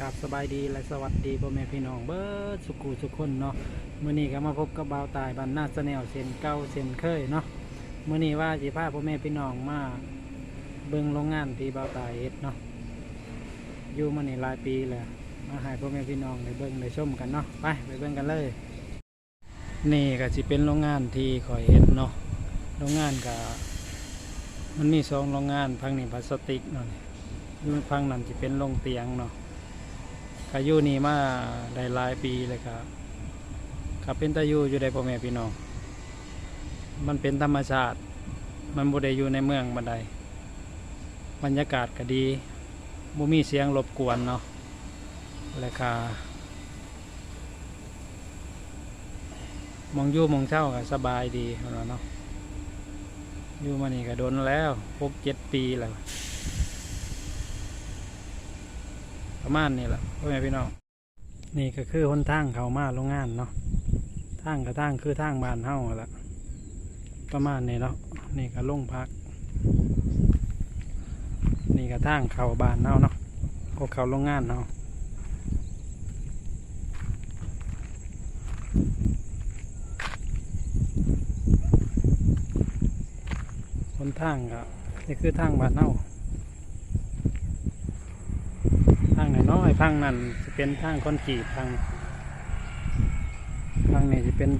กับสบายดีและสวัสดีพ่อแม่พี่น้องเบิร์ดสุกูสุกคนเนาะมื้อนี้ก็มาพบกับบ่าวตายบ้านนาสแนวเส้นเก่าเส้นเคยเนาะมื้อนี้ว่าสิพาพ่อแม่พี่น้องมาเบิ่งโรงงานที่บ่าวตายเฮ็ดเนาะอยู่มานี่หลายปีแล้วมาให้พ่อแม่พี่น้องได้เบิ่งได้ชมกันเนาะไปไปเบิ่งกันเลย นี่ก็สิเป็นโรงงานที่ข่อยเฮ็ดเนาะโรงงานก็มันมีสองโรงงานพังนี่พลาสติกเนาะอยู่ฟังนั้นจะเป็นโรงเตียงเนาะ ก็อยู่นี่มาได้หลายปีเลยครับครับเป็นตาอยู่อยู่ได้พ่อแม่พี่น้อง มันเป็นธรรมชาติ มันบ่ได้อยู่ในเมืองบันไดบรรยากาศก็ดีบ่มีเสียงรบกวนเนาะและค่ะมองยู่มองเช่าก็สบายดีเนาะเนาะอยู่มานี่ก็โดนแล้วหกเจ็ดปีแล้ว ประมาณนี้แหละพ่อแม่พี่น้องนี่ก็คือหนทางเขามาโรงงานเนาะทางกับทางคือทางบานเฮาละประมาณนี้เนาะนี่ก็ลงพัก นี่ก็ทางเขาบานเฮาเนาะพวกเขาโรงงานเนาะหนทางก็นี่คือทางบานเฮา ทางนน้อยพังนั่นจะเป็นทางคอนกรีตทางทางนี้จะเป็น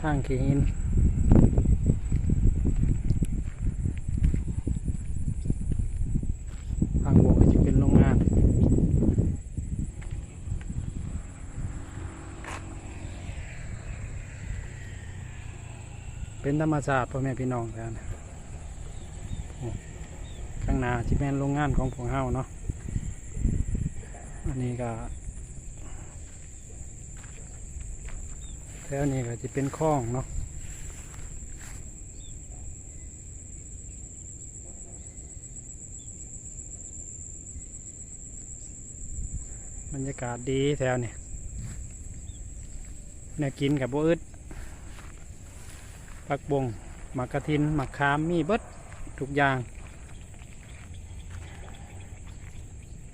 ทางขีหินทางบวกจะเป็นโรงงานเป็นธรรมชาติพ่อแม่พี่น้องกันข้างหน้าจะเป็นโรงงานของพวกเฮาเนาะ อันนี้ก็แถวนี้ก็จะเป็นคลองเนาะบรรยากาศดีแถวนี้เนี่ยกินกับโบอึดผักบงหมักกระทินหมักคามมีเบิดทุกอย่าง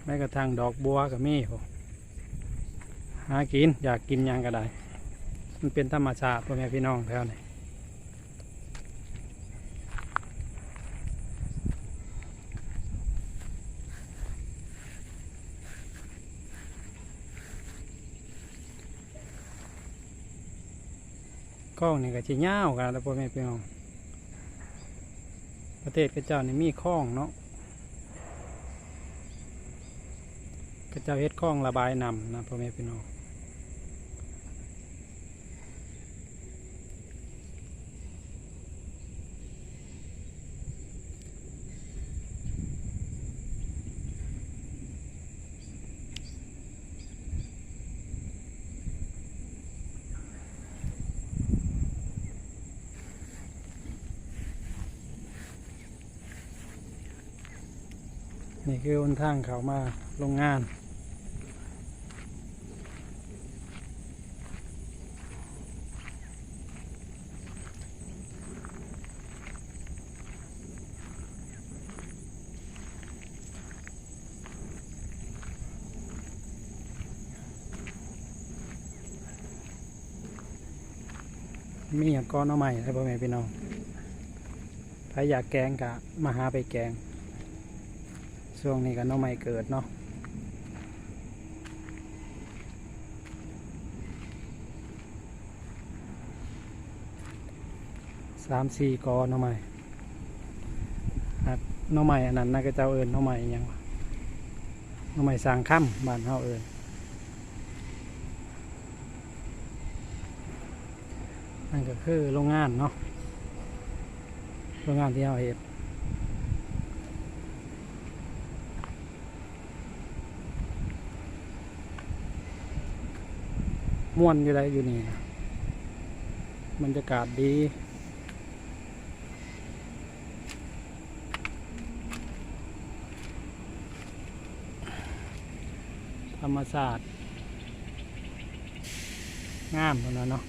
แม้กระทั่งดอกบัวก็มีหากินอยากกินยังก็ได้ มันเป็นธรรมชาติพ่อแม่พี่น้องแถวนี้กล้องนี่ก็จะยาวกันแล้วพ่อแม่พี่น้อง ประเทศกระเจ้านี่มีคลองเนาะ ก็จะเฮ็ดคลองระบายนำนะพ่อแม่พี่น้องนี่คือหนทางเขามาโรงงาน มีอย่างก้อนเอาใหม่ให้พ่อแม่พี่น้องใครอยากแกงกะมาหาไปแกงช่วงนี้ก็น้องใหม่เกิดเนาะสามสี่กอน้องใหม่น้องใหม่อันนั้นน่าก็เจ้าเอิญน้องใหม่อิหยังน้องใหม่สร้างค่ำบ้านเฮาเอิญ นั่นก็คือโรงงานเนาะโรงงานที่เราเห็นม่วนอยู่ไรอยู่นี่นะบรรยากาศดีธรรมศาสตร์งามเลยเนาะ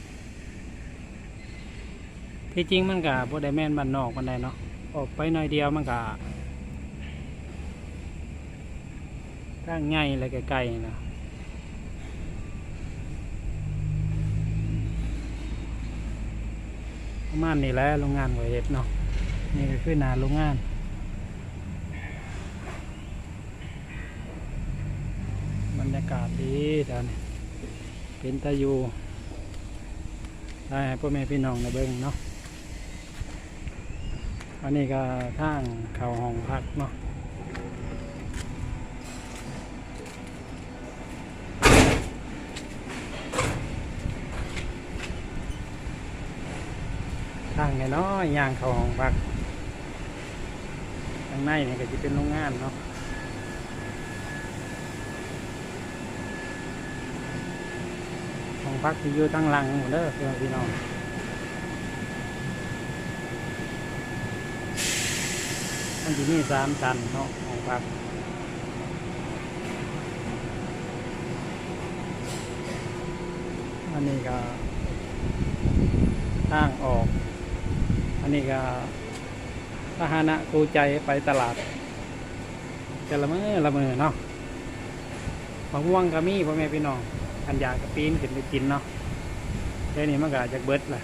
ที่จริงมันกับ่ได้แม่นบ้านนอกมันได้เนาะออกไปหน่อยเดียวมันกะทางใหญ่เลยไกลๆนะประมาณนี้แหละโรงงานไวเอ็ดเนาะนี่ก็คือนาโรงงานบรรยากาศดีท่านเป็นตาอยู่ได้ให้พ่อแม่พี่น้องในเบิ้งเนาะ อันนี้ก็ทางเข้าห้องพักเนาะทางไงเนาะย่างเข้าห้องพักข้างในนี่ก็จะเป็นโรงงานเนาะของพักที่อยู่ตั้งหลังหมดเด้อเพื่อนพี่น้อง มันจะมีสามชั้นเนาะของพักอันนี้ก็ทางออก อันนี้ก็พาหนะกูใจไปตลาดแต่ละเมอละเมอเนาะมะม่วงก็มีพ่อแม่พี่น้องอันยากระปีนขึ้นไปกินเนาะแค่นี้มันก็จะเบิดแหละ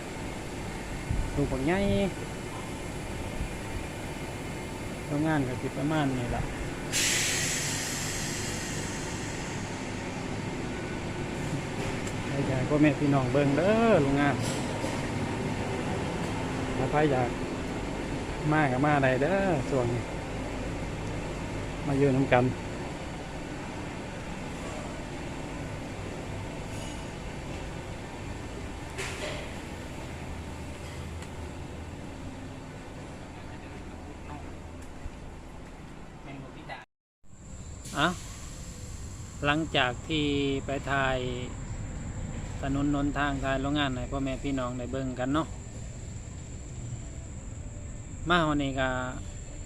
ลูกของให โรงงานก็สิประมาณนี้แหละให้อยากพ่อแม่พี่น้องเบิ่งเด้อโรงงานถ้าใครอยากมากับมาใดเด้อส่วนนี้มาเยอะน้ำกัน อะหลังจากที่ไปถ่ายถนนนนทางถ่ายโรงงานให้พ่อแม่พี่น้องได้เบิ่งกันเนาะมาวันนี้ก็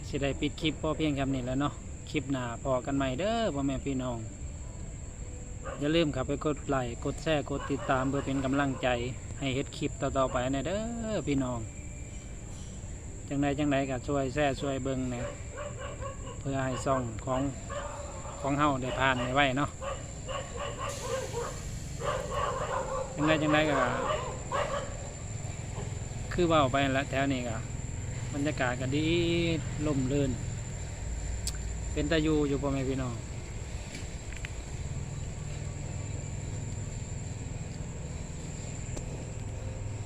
สิได้ปิดคลิปพ่อเพียงคำนี้แล้วเนาะคลิปหน้าพอกันใหม่เด้อพ่อแม่พี่น้อง อย่าลืมขับไปกดไลค์กดแชร์กดติดตามเพื่อเป็นกำลังใจให้เฮ็ดคลิปต่อๆไปนะเด้อพี่น้อง จังใดจังใดก็ช่วยแชร์ช่วยเบิ่งแหนะเพื่อให้ซ่องของ ของเฮาได้ผ่านไปไว้เนาะจังไดจังไดก็คือว่าไปแล้วแถวนี้ก็บรรยากาศก็ดีลมลื่นเป็นตาอยู่อยู่พ่อแม่พี่น้อง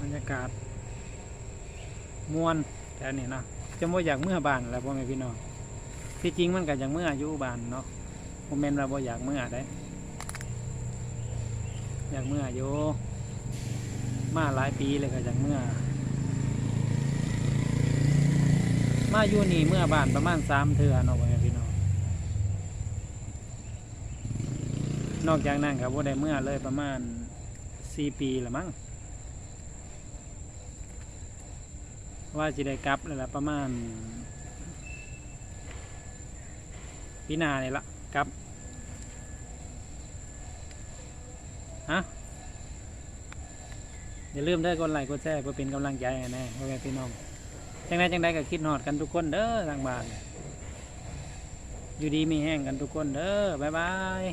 บรรยากาศมวนแถวนี้เนาะจะบ่อยากเมื่อบานแหล้วพ่อแม่พี่น้องที่จริงมันก็อยากเมื่ออยู่บ้านเนาะ ผมเมนเราบ่อยากเมื่อได้อยากเมื่ออยู่มาหลายปีเลยก็อยากเมื่อ มาอยู่นี่เมื่อบ้านประมาณสามเทื่อเนาะพ่อแม่พี่น้องนอกจากนั้นครับว่าได้เมื่อเลยประมาณสี่ปีละมั้งว่าจะได้กลับเลยละประมาณปีหนาเนี่ยละครับ ฮะอย่าลืมได้กดไลค์กดแชร์เพื่อเป็นกำลังใจให้แน่พ่อแม่พี่น้องจังไดจังไดก็คิดหอดกันทุกคนเด้อทางบ้าน อยู่ดีมีแห้งกันทุกคนเด้อบ๊ายบาย